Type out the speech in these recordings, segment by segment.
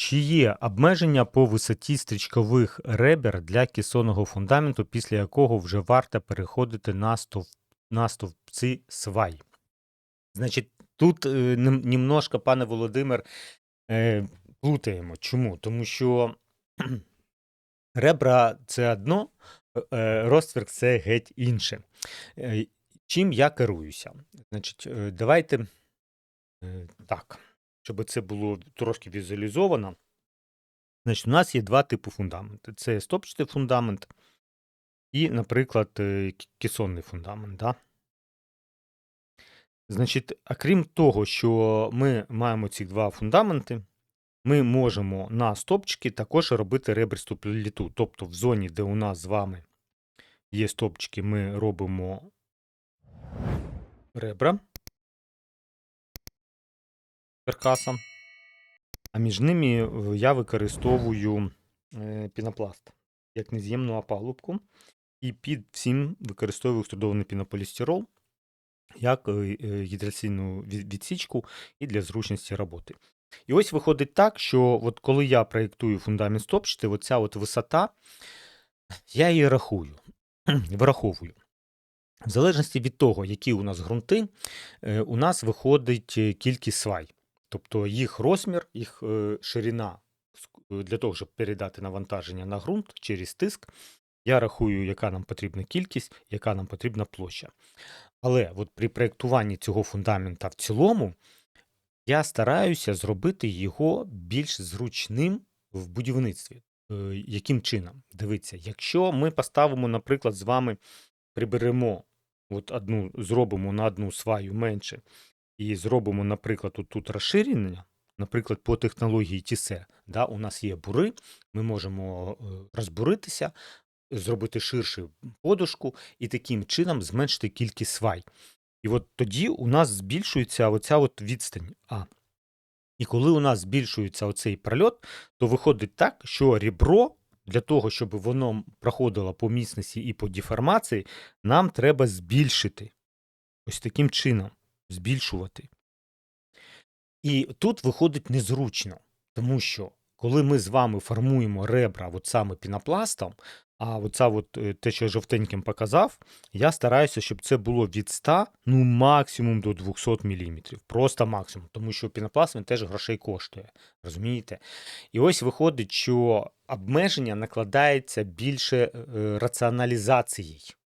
Чи є обмеження по висоті стрічкових ребер для кесонного фундаменту, після якого вже варто переходити на, стов... на стовпці свай? Значить, тут е, немножко, пане Володимир, е, плутаємо. Чому? Тому що ребра це одно, е, розтвір це геть інше. Е, Чим я керуюся? Значить, е, давайте е, так, щоб це було трошки візуалізовано. Значить, у нас є два типи фундаменту. Це стопчатий фундамент і, наприклад, е, к- кесонний фундамент. Да? Значить, а крім того, що ми маємо ці два фундаменти, ми можемо на стопчики також робити ребристу плиту. Тобто в зоні, де у нас з вами є стопчики, ми робимо ребра каркаса, а між ними е, я використовую е, пінопласт як нез'ємну опалубку. І під всім використовую екструдований пінополістирол як е, гідраційну відсічку і для зручності роботи. І ось виходить так, що от коли я проєктую фундамент стопчати, оця от висота, я її рахую, вираховую. В залежності від того, які у нас ґрунти, е, у нас виходить кількість свай. Тобто їх розмір, їх е, ширина е, для того, щоб передати навантаження на ґрунт через тиск, я рахую, яка нам потрібна кількість, яка нам потрібна площа. Але от при проєктуванні цього фундамента в цілому я стараюся зробити його більш зручним в будівництві. Е, Яким чином? Дивіться, якщо ми поставимо, наприклад, з вами приберемо от одну, зробимо на одну сваю менше і зробимо, наприклад, тут розширення, наприклад, по технології TC, да, у нас є бури, ми можемо е, розбуритися, зробити ширшу подушку і таким чином зменшити кількість свай. І от тоді у нас збільшується оця от відстань А. І коли у нас збільшується оцей прольот, то виходить так, що ребро для того, щоб воно проходило по міцності і по деформації, нам треба збільшити. Ось таким чином збільшувати. І тут виходить незручно, тому що коли ми з вами формуємо ребра от саме пінопластом, а оця от, е, те, що я жовтеньким показав, я стараюся, щоб це було від 100, ну максимум до 200 мм. Просто максимум, тому що пінопласт він теж грошей коштує. Розумієте? І ось виходить, що обмеження накладається більше е, раціоналізацією.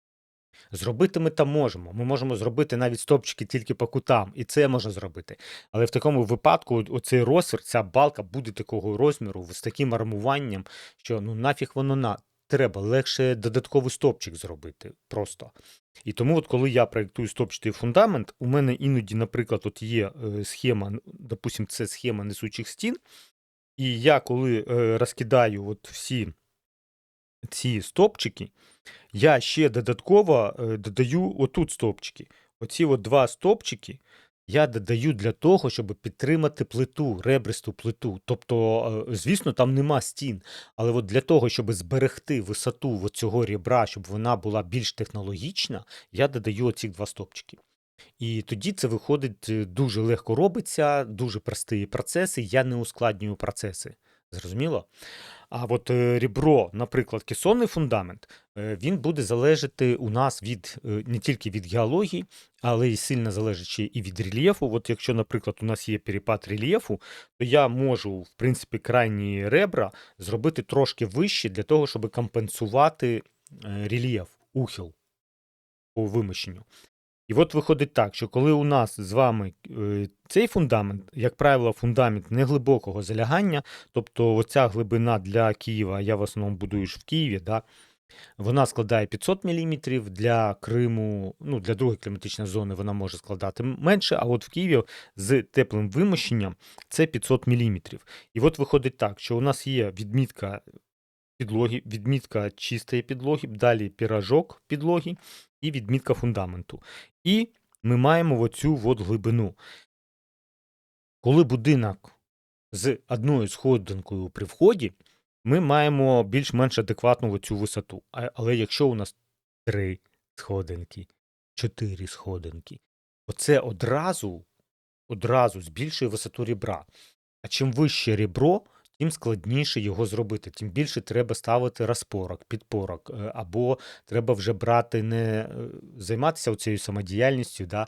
Зробити ми там можемо. Ми можемо зробити навіть стопчики тільки по кутам, і це можна зробити. Але в такому випадку оцей розмір, ця балка буде такого розміру з таким армуванням, що ну нафіг воно на треба легше додатковий стопчик зробити просто. І тому, от коли я проєктую стопчатий фундамент, у мене іноді, наприклад, от є е, схема, н- допустим, це схема несучих стін. І я коли е, розкидаю от всі ці стопчики, я ще додатково е, додаю отут стопчики. Оці от два стопчики я додаю для того, щоб підтримати плиту, ребристу плиту. Тобто, е, звісно, там нема стін, але от для того, щоб зберегти висоту цього ребра, щоб вона була більш технологічна, я додаю оці два стопчики. І тоді це виходить е, дуже легко робиться, дуже прості процеси. Я не ускладнюю процеси. Зрозуміло? А от е, ребро, наприклад, кесонний фундамент, е, він буде залежати у нас від е, не тільки від геології, але й сильно залежить ще і від рельєфу. От якщо, наприклад, у нас є перепад рельєфу, то я можу, в принципі, крайні ребра зробити трошки вище для того, щоб компенсувати рельєф, ухил по вимощенню. І от виходить так, що коли у нас з вами е, цей фундамент, як правило, фундамент неглибокого залягання, тобто оця глибина для Києва, я в основному будую ж в Києві, да, вона складає 500 мм, для Криму, ну, для другої кліматичної зони вона може складати менше, а от в Києві з теплим вимощенням це 500 мм. І от виходить так, що у нас є відмітка підлоги, відмітка чистої підлоги, далі піражок підлоги і відмітка фундаменту. І ми маємо оцю от глибину. Коли будинок з одною сходинкою при вході, ми маємо більш-менш адекватну цю висоту. Але якщо у нас три сходинки, чотири сходинки, оце одразу, одразу збільшує висоту ребра. А чим вище ребро, тим складніше його зробити. Тим більше треба ставити розпорок, підпорок, е, або треба вже брати не е, займатися цією самодіяльністю, да,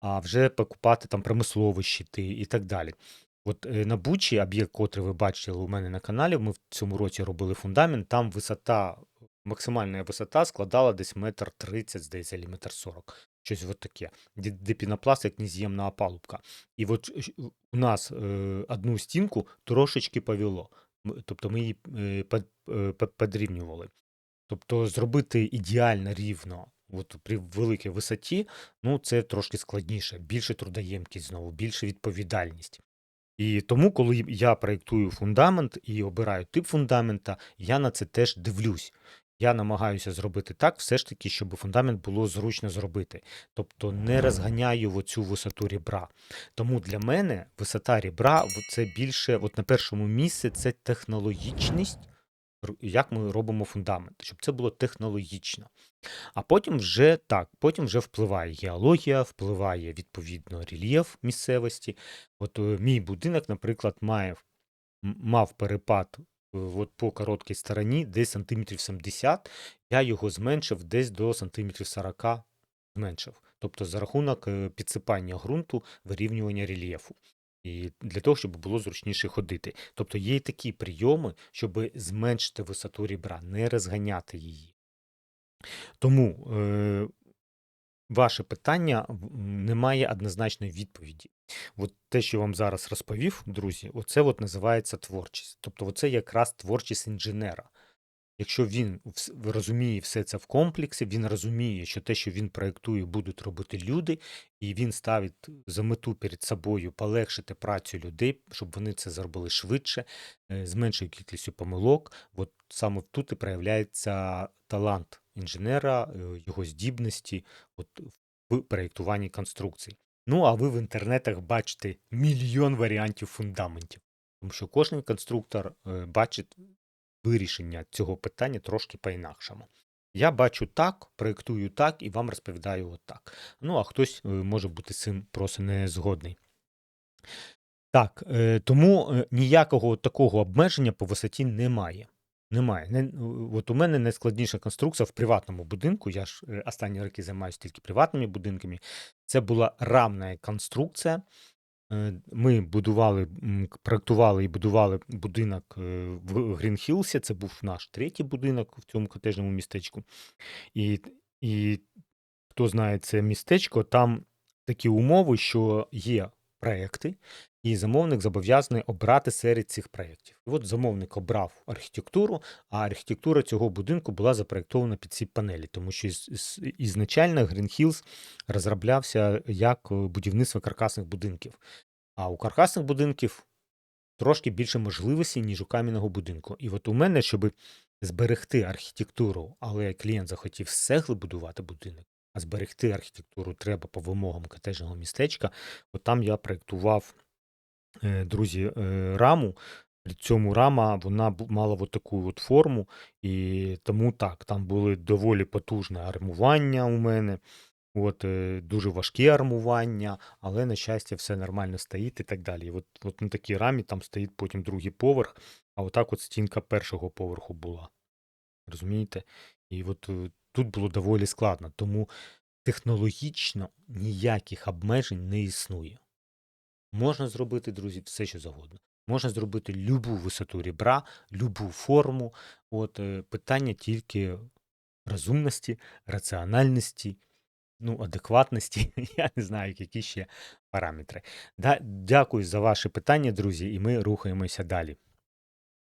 а вже покупати там промислові щити і так далі. От е, на Бучі, об'єкт, котрий ви бачили у мене на каналі, ми в цьому році робили фундамент, там висота, максимальна висота складала десь метр тридцять, здається, метр сорок. Щось от таке, де, де як нез'ємна опалубка. І от у нас е, одну стінку трошечки повело. Тобто ми її е, под- е. Тобто зробити ідеально рівно от при великій висоті, ну це трошки складніше, більше трудоємкість знову, більше відповідальність. І тому, коли я проєктую фундамент і обираю тип фундамента, я на це теж дивлюсь. Я намагаюся зробити так, все ж таки, щоб фундамент було зручно зробити. Тобто не розганяю в оцю висоту рібра. Тому для мене висота рібра це більше, от на першому місці, це технологічність, як ми робимо фундамент, щоб це було технологічно. А потім вже так, потім вже впливає геологія, впливає відповідно рельєф місцевості. От е, мій будинок, наприклад, має, мав перепад от по короткій стороні десь сантиметрів 70, я його зменшив десь до сантиметрів 40 зменшив. Тобто за рахунок е, підсипання ґрунту, вирівнювання рельєфу. І для того, щоб було зручніше ходити. Тобто є й такі прийоми, щоб зменшити висоту рібра, не розганяти її. Тому е, ваше питання не має однозначної відповіді. От те, що я вам зараз розповів, друзі, оце от називається творчість. Тобто, оце якраз творчість інженера. Якщо він розуміє все це в комплексі, він розуміє, що те, що він проєктує, будуть робити люди, і він ставить за мету перед собою полегшити працю людей, щоб вони це зробили швидше, е, з меншою кількістю помилок. От саме тут і проявляється талант інженера, е, його здібності от, в проєктуванні конструкцій. Ну, а ви в інтернетах бачите мільйон варіантів фундаментів, тому що кожен конструктор е, бачить вирішення цього питання трошки по-інакшому. Я бачу так, проєктую так і вам розповідаю отак. Ну, а хтось е, може бути з цим просто не згодний. Так, е, тому е, ніякого такого обмеження по висоті немає. Немає. Не, от у мене найскладніша конструкція в приватному будинку. Я ж останні роки займаюся тільки приватними будинками. Це була рамна конструкція. Е, Ми будували, проектували і будували будинок е, в Грінхілсі. Це був наш третій будинок в цьому котежному містечку. І, і хто знає це містечко, там такі умови, що є проекти, і замовник зобов'язаний обрати серед цих проєктів. І от замовник обрав архітектуру, а архітектура цього будинку була запроєктована під ці панелі, тому що із, із, ізначально Green Hills розроблявся як е, будівництво каркасних будинків. А у каркасних будинків трошки більше можливостей, ніж у кам'яного будинку. І от у мене, щоб зберегти архітектуру, але клієнт захотів з будувати будинок, а зберегти архітектуру треба по вимогам котежного містечка. От там я проєктував, друзі, е, раму. При цьому рама вона мала от таку от форму, і тому так, там були доволі потужне армування у мене. От, е, дуже важкі армування, але, на щастя, все нормально стоїть і так далі. І От, от на такій рамі там стоїть потім другий поверх, а отак от стінка першого поверху була. Розумієте? І от е, тут було доволі складно, тому технологічно ніяких обмежень не існує. Можна зробити, друзі, все, що завгодно. Можна зробити любу висоту ребра, любу форму. От е, питання тільки розумності, раціональності, ну, адекватності. Я не знаю, які ще параметри. Дякую за ваші питання, друзі, і ми рухаємося далі.